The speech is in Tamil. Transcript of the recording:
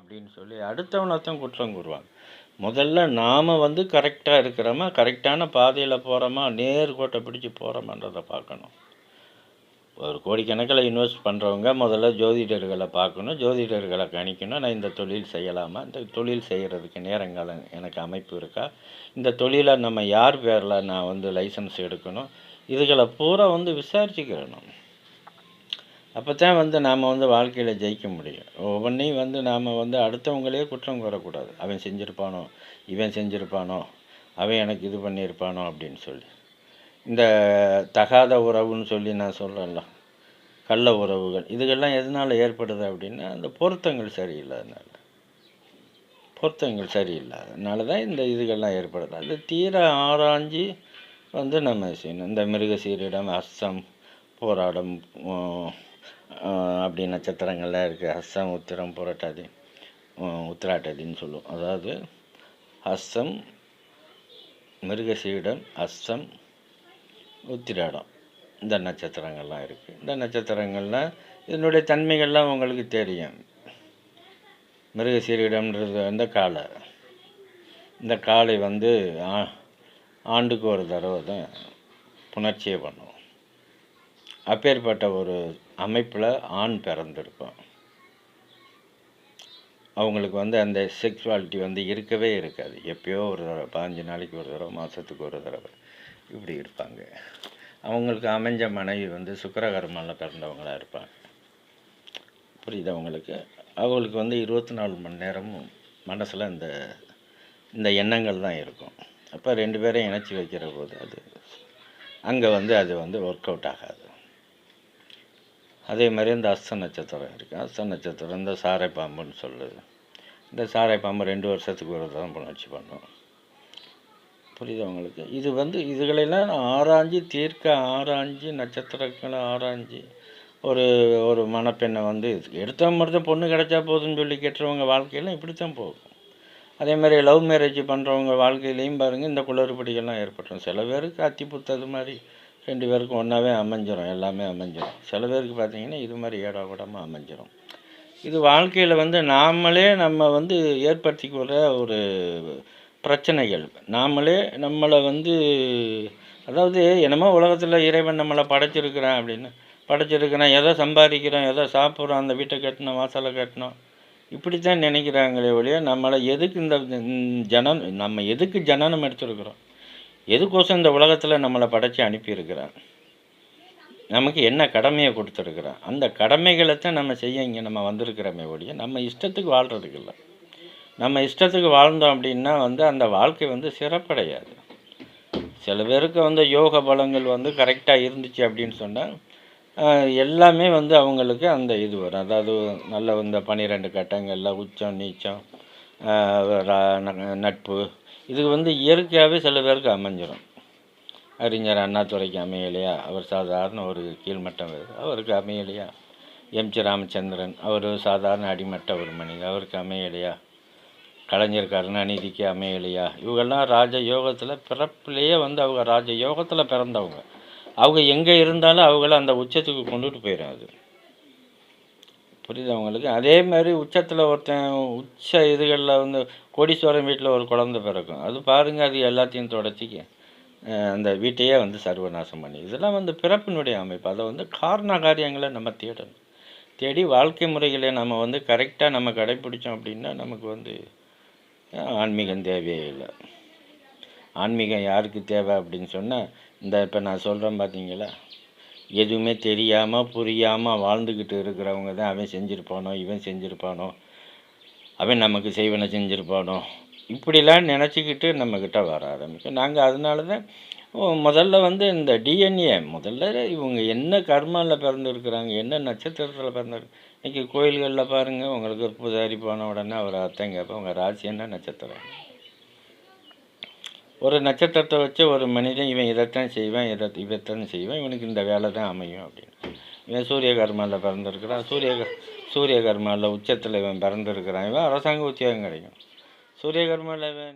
அப்படின்னு சொல்லி அடுத்தவனை தான் குற்றம் கூறுவாங்க முதல்ல நாம் வந்து கரெக்டாக இருக்கிறோமா கரெக்டான பாதையில் போகிறோமா நேர் கோட்டை பிடிச்சி போகிறோமான்றதை பார்க்கணும். ஒரு கோடிக்கணக்கில் இன்வெஸ்ட் பண்ணுறவங்க முதல்ல ஜோதிடர்களை பார்க்கணும் ஜோதிடர்களை கணிக்கணும். நான் இந்த தொழில் செய்யலாமா? இந்த தொழில் செய்கிறதுக்கு நேரங்காலம் எனக்கு அமைப்பு இருக்கா? இந்த தொழிலை நம்ம யார் பேரில் நான் வந்து லைசன்ஸ் எடுக்கணும்? இதுகளை பூரா வந்து விசாரிச்சுக்கிறணும். அப்போ தான் வந்து நாம் வந்து வாழ்க்கையில் ஜெயிக்க முடியும். ஒவ்வொன்றையும் வந்து நாம் வந்து அடுத்தவங்களே குற்றம் கூறக்கூடாது. அவன் செஞ்சுருப்பானோ இவன் செஞ்சுருப்பானோ அவன் எனக்கு இது பண்ணியிருப்பானோ அப்படின்னு சொல்லி. இந்த தகாத உறவுன்னு சொல்லி நான் சொல்கிறேன்ல கள்ள உறவுகள். இதுகெல்லாம் எதனால் ஏற்படுது அப்படின்னா அந்த பொருத்தங்கள் சரியில்லாதனால. பொருத்தங்கள் சரியில்லாதனால தான் இந்த இதுகள்லாம் ஏற்படுது. அது தீர ஆராய்ஞ்சு வந்து நம்ம செய்யணும். இந்த மிருகசீரிடம் அஸ்ஸம் போராடம் அப்படி நட்சத்திரங்கள்லாம் இருக்குது ஹஸ்ஸம் உத்திரம் புரட்டாதி உத்திராட்டாதின்னு சொல்லுவோம். அதாவது ஹஸ்ஸம் மிருகசீடம் அஸ்ஸம் உத்திராடம். இந்த நட்சத்திரங்கள்லாம் இருக்குது இந்த நட்சத்திரங்கள்லாம் இதனுடைய தன்மைகள்லாம் உங்களுக்கு தெரியும். மிருகசீரிடம்ன்றது வந்து காளை. இந்த காளை வந்து ஆ- ஆண்டுக்கு ஒரு தடவை தான் புணர்ச்சியை பண்ணுவோம் அப்பேற்பட்ட ஒரு அமைப்பில் ஆண் பிறந்திருக்கும். அவங்களுக்கு வந்து அந்த செக்ஸுவாலிட்டி வந்து இருக்கவே இருக்காது. எப்பயோ ஒரு தடவை பதினஞ்சு நாளைக்கு ஒரு தடவை மாதத்துக்கு ஒரு தடவை இப்படி இருப்பாங்க. அவங்களுக்கு அமைஞ்ச மனைவி வந்து சுக்கரகர்மாவில் பிறந்தவங்களா இருப்பாங்க. புரியுது அவங்களுக்கு அவங்களுக்கு வந்து இருபத்தி நாலு மணி நேரமும் மனசில் இந்த இந்த எண்ணங்கள் தான் இருக்கும். அப்போ ரெண்டு பேரையும் இணைச்சி வைக்கிற போது அது அங்கே வந்து அது வந்து ஒர்க் அவுட் ஆகாது. அதே மாதிரி இந்த அஸ்த நட்சத்திரம் இருக்குது அஸ்த நட்சத்திரம் இந்த சாரை பாம்புன்னு சொல்லுது. இந்த சாரை பாம்பு ரெண்டு வருஷத்துக்கு ஒரு தான் புணர்ச்சி பண்ணும். புரியுது உங்களுக்கு? இது வந்து இதுகளெல்லாம் ஆராய்ஞ்சு தீர்க்க ஆராய்ஞ்சு நட்சத்திரங்களை ஆராய்ஞ்சு ஒரு ஒரு மணப்பெண்ணை வந்து எடுத்த மட்டும் பொண்ணு கிடைச்சா போதும்னு சொல்லி கெட்டுறவங்க வாழ்க்கையெல்லாம் இப்படித்தான் போகும். அதே மாதிரி லவ் மேரேஜ் பண்ணுறவங்க வாழ்க்கையிலையும் பாருங்கள் இந்த குளறுபடிகள்லாம் ஏற்பட்டுரும். சில பேருக்கு அத்தி புத்தது மாதிரி ரெண்டு பேருக்கும் ஒன்றாவே அமைஞ்சிரும் எல்லாமே அமைஞ்சிரும். சில பேருக்கு பார்த்தீங்கன்னா இது மாதிரி ஏடா கூடமாக அமைஞ்சிரும். இது வாழ்க்கையில் வந்து நாமளே நம்ம வந்து ஏற்படுத்திக்கிற ஒரு பிரச்சனைகள். நாமளே நம்மளை வந்து அதாவது என்னமோ உலகத்தில் இறைவன் நம்மளை படைச்சிருக்கிறான் அப்படின்னு படைச்சிருக்கிறான் எதை சம்பாதிக்கிறோம் எதை சாப்பிட்றோம் அந்த வீட்டை கட்டணும் வாசலை கட்டணும் இப்படித்தான் நினைக்கிறாங்களே ஒழிய நம்மளை எதுக்கு இந்த ஜனன் நம்ம எதுக்கு ஜனனம் எடுத்துருக்குறோம்? எதுக்கோசம் இந்த உலகத்தில் நம்மளை படைச்சி அனுப்பியிருக்கிறான் நமக்கு என்ன கடமையை கொடுத்துருக்குறான் அந்த கடமைகளைத்தான் நம்ம செய்ய இங்கே நம்ம வந்திருக்கிறோமே ஒழிய நம்ம இஷ்டத்துக்கு வாழ்கிறதுக்கு இல்லை. நம்ம இஷ்டத்துக்கு வாழ்ந்தோம் அப்படின்னா வந்து அந்த வாழ்க்கை வந்து சிறப்படையாது. சில பேருக்கு வந்து யோக பலங்கள் வந்து கரெக்டாக இருந்துச்சு அப்படின்னு சொன்னால் எல்லாமே வந்து அவங்களுக்கு அந்த இது வரும். அதாவது நல்ல இந்த பன்னிரெண்டு கட்டங்களில் உச்சம் நீச்சம் நட்பு. இது வந்து இயற்கையாகவே சில பேருக்கு அமைஞ்சிடும் அறிஞர் அண்ணாதுரைக்கு அமையலையா? அவர் சாதாரண ஒரு கீழ்மட்டம் அவருக்கு அமையலையா? M G Ramachandran. அவர் சாதாரண அடிமட்ட ஒரு மனிதர். அவருக்கு அமையலையா? கலைஞர் கருணாநிதிக்கு அமையலையா? இவங்கெல்லாம் ராஜ யோகத்தில் பிறப்புலேயே வந்து அவங்க ராஜ யோகத்தில் பிறந்தவங்க. அவங்க எங்கே இருந்தாலும் அவங்கள அந்த உச்சத்துக்கு கொண்டுட்டு போயிடும் அது. புரியுது அவங்களுக்கு. அதே மாதிரி உச்சத்தில் ஒருத்தன் உச்ச இதுகளில் வந்து கோடீஸ்வரன் வீட்டில் ஒரு குழந்தை பிறக்கும். அது பாருங்கள் அது எல்லாத்தையும் தொடச்சிக்க. அந்த வீட்டையே வந்து சர்வநாசம் பண்ணி. இதெல்லாம் வந்து பிறப்பினுடைய அமைப்பு. அதை வந்து காரண காரியங்களை நம்ம தேடணும். தேடி வாழ்க்கை முறைகளை நம்ம வந்து கரெக்டாக நம்ம கடைப்பிடிச்சோம் அப்படின்னா நமக்கு வந்து ஆன்மீகம் தேவையே இல்லை. ஆன்மீகம் யாருக்கு தேவை அப்படின்னு சொன்னால் இந்த இப்போ நான் சொல்கிறேன் பார்த்தீங்களா எதுவுமே தெரியாமல் புரியாமல் வாழ்ந்துக்கிட்டு இருக்கிறவங்க தான் அவன் செஞ்சுருப்பானோ இவன் செஞ்சுருப்பானோ அவன் நமக்கு செய்வனை செஞ்சுருப்பானோ. இப்படிலாம் நினச்சிக்கிட்டு நம்மக்கிட்ட வர ஆரம்பிக்கும். நாங்கள் அதனால தான் முதல்ல வந்து இந்த டிஎன்ஏ முதல்ல இவங்க என்ன கர்மாவில் பிறந்திருக்கிறாங்க என்ன நட்சத்திரத்தில் பிறந்திருக்கு இன்றைக்கி கோயில்களில் பாருங்கள் உங்களுக்கு ஒரு பூஜாரி போன உடனே அவர் அர்த்தம் கேட்பேன் உங்கள் ராசி என்ன நட்சத்திரம்? ஒரு நட்சத்திரத்தை வச்சு ஒரு மனிதன் இவன் இதைத்தான் செய்வான் இதை இதைத்தான் செய்வான் இவனுக்கு இந்த வேலை தான் அமையும் அப்படின்னு. இவன் சூரிய கர்மாவில் பிறந்திருக்கிறான். சூரிய க- சூரிய கர்மாவில் உச்சத்தில் இவன் பிறந்திருக்கிறான். இவன் அரசாங்க உத்தியோகம் கிடைக்கும். சூரிய கர்மாவில் இவன்